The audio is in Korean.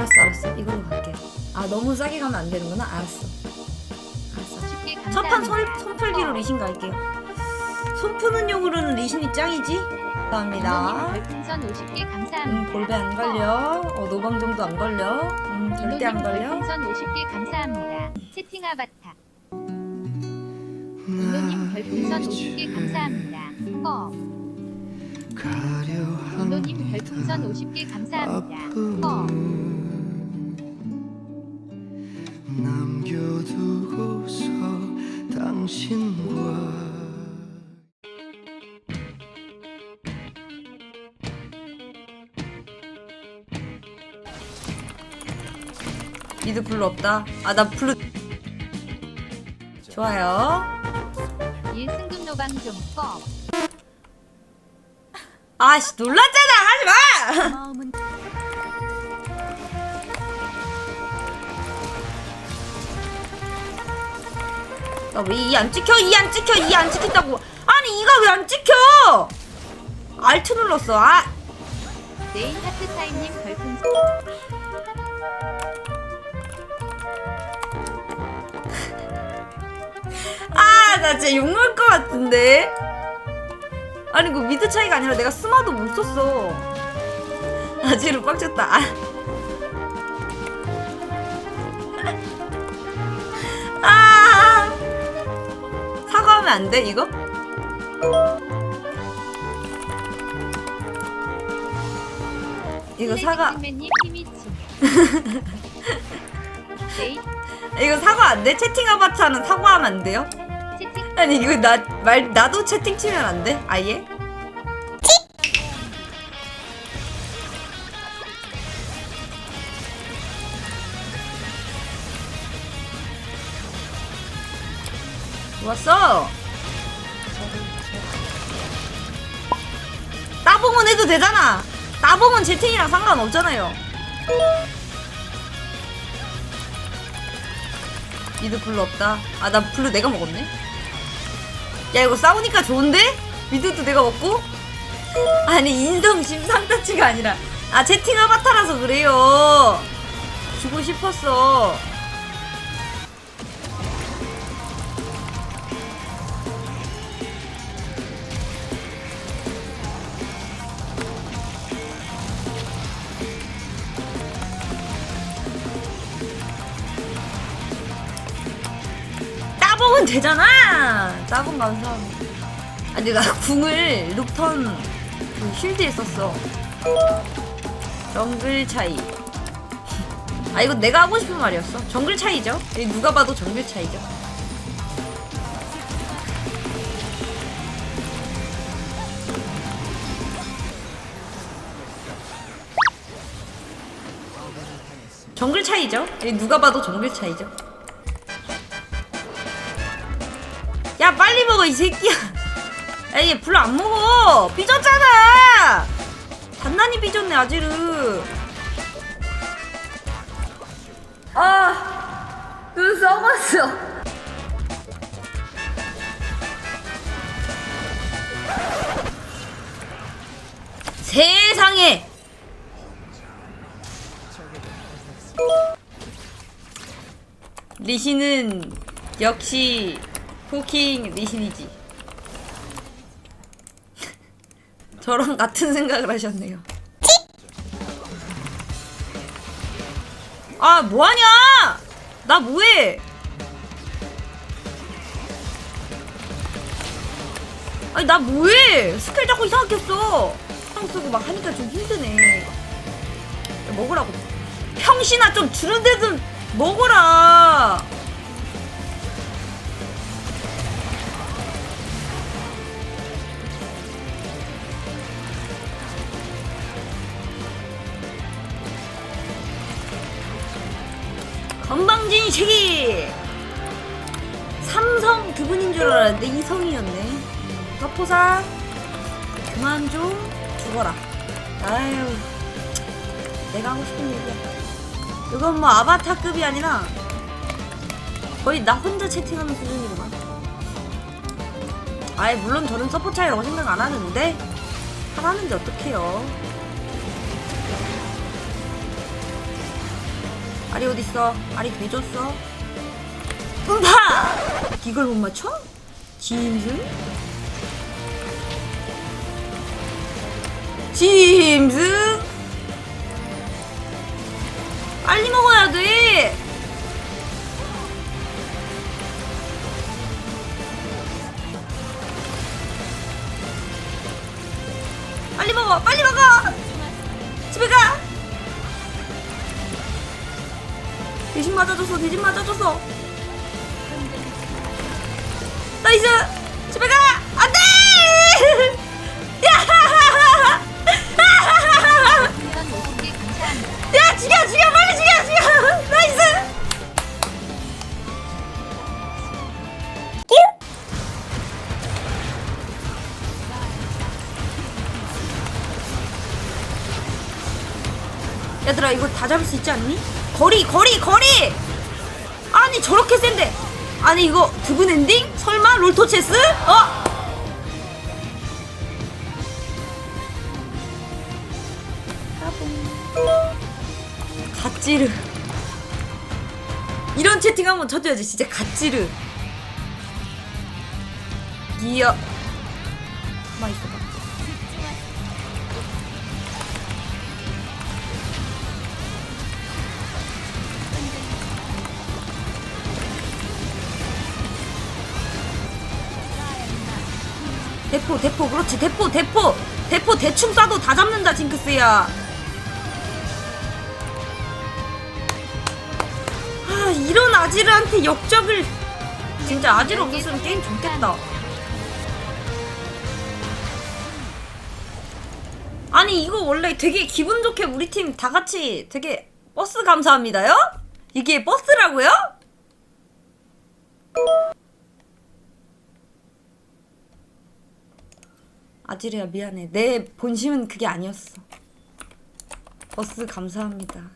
알았어 알았어 이걸로 갈게 아 너무 싸게 가면 안 되는구나 알았어 알았어 첫판. 손, 손풀기로 리신 갈게요 손 푸는 용으로는 리신이 짱이지 감사합니다 별풍선 50개 음 감사합니다. 볼배 안 걸려 어 노방정도 안 걸려 음 절대 안 걸려 별풍선 50개 감사합니다. 채팅 아바타. 별풍선 50개 감사합니다. 어. 별풍선 50개 감사합니다. 어. 당신과 미드 블루 없다? 아 나 블루. 좋아요. 1승급 노방 좀 꺼. 아씨 놀랐잖아. 하지 마 나왜이 안 찍혀 이 안 찍혀 이 안 찍힌다고 아니 이가 왜 안 찍혀 알트 눌렀어 아 네인 하트타임님 별풍선 아, 나 진짜 욕먹을 것 같은데? 아니, 그 미드 차이가 아니라 내가 스마도 못 썼어. 아지로 빡쳤다. 아. 아. 안 돼, 이거? 이거 사과. 네인 이거 사과 안 돼? 채팅 아바타는 사과하면 안 돼요? 아니, 이거 나, 말, 나도 채팅 치면 안 돼? 아예? 좋았어. 따봉은 해도 되잖아. 따봉은 채팅이랑 상관없잖아요. 미드 블루 없다. 아, 나 블루 내가 먹었네. 야, 이거 싸우니까 좋은데? 미드도 내가 먹고? 아니, 인성 심상타치가 아니라. 아, 채팅 아바타라서 그래요. 주고 싶었어. 따봉은 되잖아. 따봉 감사합니다. 아니 나 궁을 룩턴 그 쉴드에 썼어. 정글 차이. 아 이거 내가 하고 싶은 말이었어. 정글 차이죠. 이 누가 봐도 정글 차이죠. 정글 차이죠. 이 누가 봐도 정글 차이죠. 야 빨리 먹어 이 새끼야. 야얘 불안 먹어. 삐졌잖아. 단단히 삐졌네 아지르. 아눈 썩었어. 세상에. 리시는 역시 포킹 리신이지. 저랑 같은 생각을 하셨네요. 아, 뭐하냐? 나 뭐해? 아니, 나 뭐해? 스킬 자꾸 이상하게 써. 형 쓰고 막 하니까 좀 힘드네. 야, 먹으라고. 평신아 좀 주는 데 좀 먹어라. 건방진 시기 삼성 그분인 줄 알았는데 이성이었네. 서포사 그만 좀 죽어라. 아유 내가 하고 싶은 얘기야. 이건 뭐 아바타급이 아니라 거의 나 혼자 채팅하는 수준이구만. 아예 물론 저는 서포 차이라고 생각 안 하는데 하라는데 어떡해요 알이 어딨어? 알이 돼줬어? 음파! 이걸 못 맞춰? 짐승? 짐승? 빨리 먹어야 돼! 빨리 먹어! 빨리 먹어! 집에 가! 대신 맞아줬어, 대신 맞아줬어. 나이스! 집에 가! 안 돼! 야! 풍선 50개 감사합니다. 야, 죽여, 죽여, 빨리 죽여, 죽여! 나이스! 얘들아 이거 다 잡을 수 있지 않니? 거리 거리 거리! 아니 저렇게 센데. 아니 이거 두분 엔딩? 설마? 롤토 체스? 어? 갓지르. 이런 채팅 한번 쳐줘야지 진짜 갓지르. 이야 가만 있어 대포 대포 그렇지 대포 대포 대포 대충 쏴도 다 잡는다 징크스야 아 이런 아지르한테 역적을 진짜 아지르 없었으면 게임 좋겠다 아니 이거 원래 되게 기분 좋게 우리 팀 다 같이 되게 버스 감사합니다요? 이게 버스라고요? 아지르야 미안해. 내 본심은 그게 아니었어. 버스 감사합니다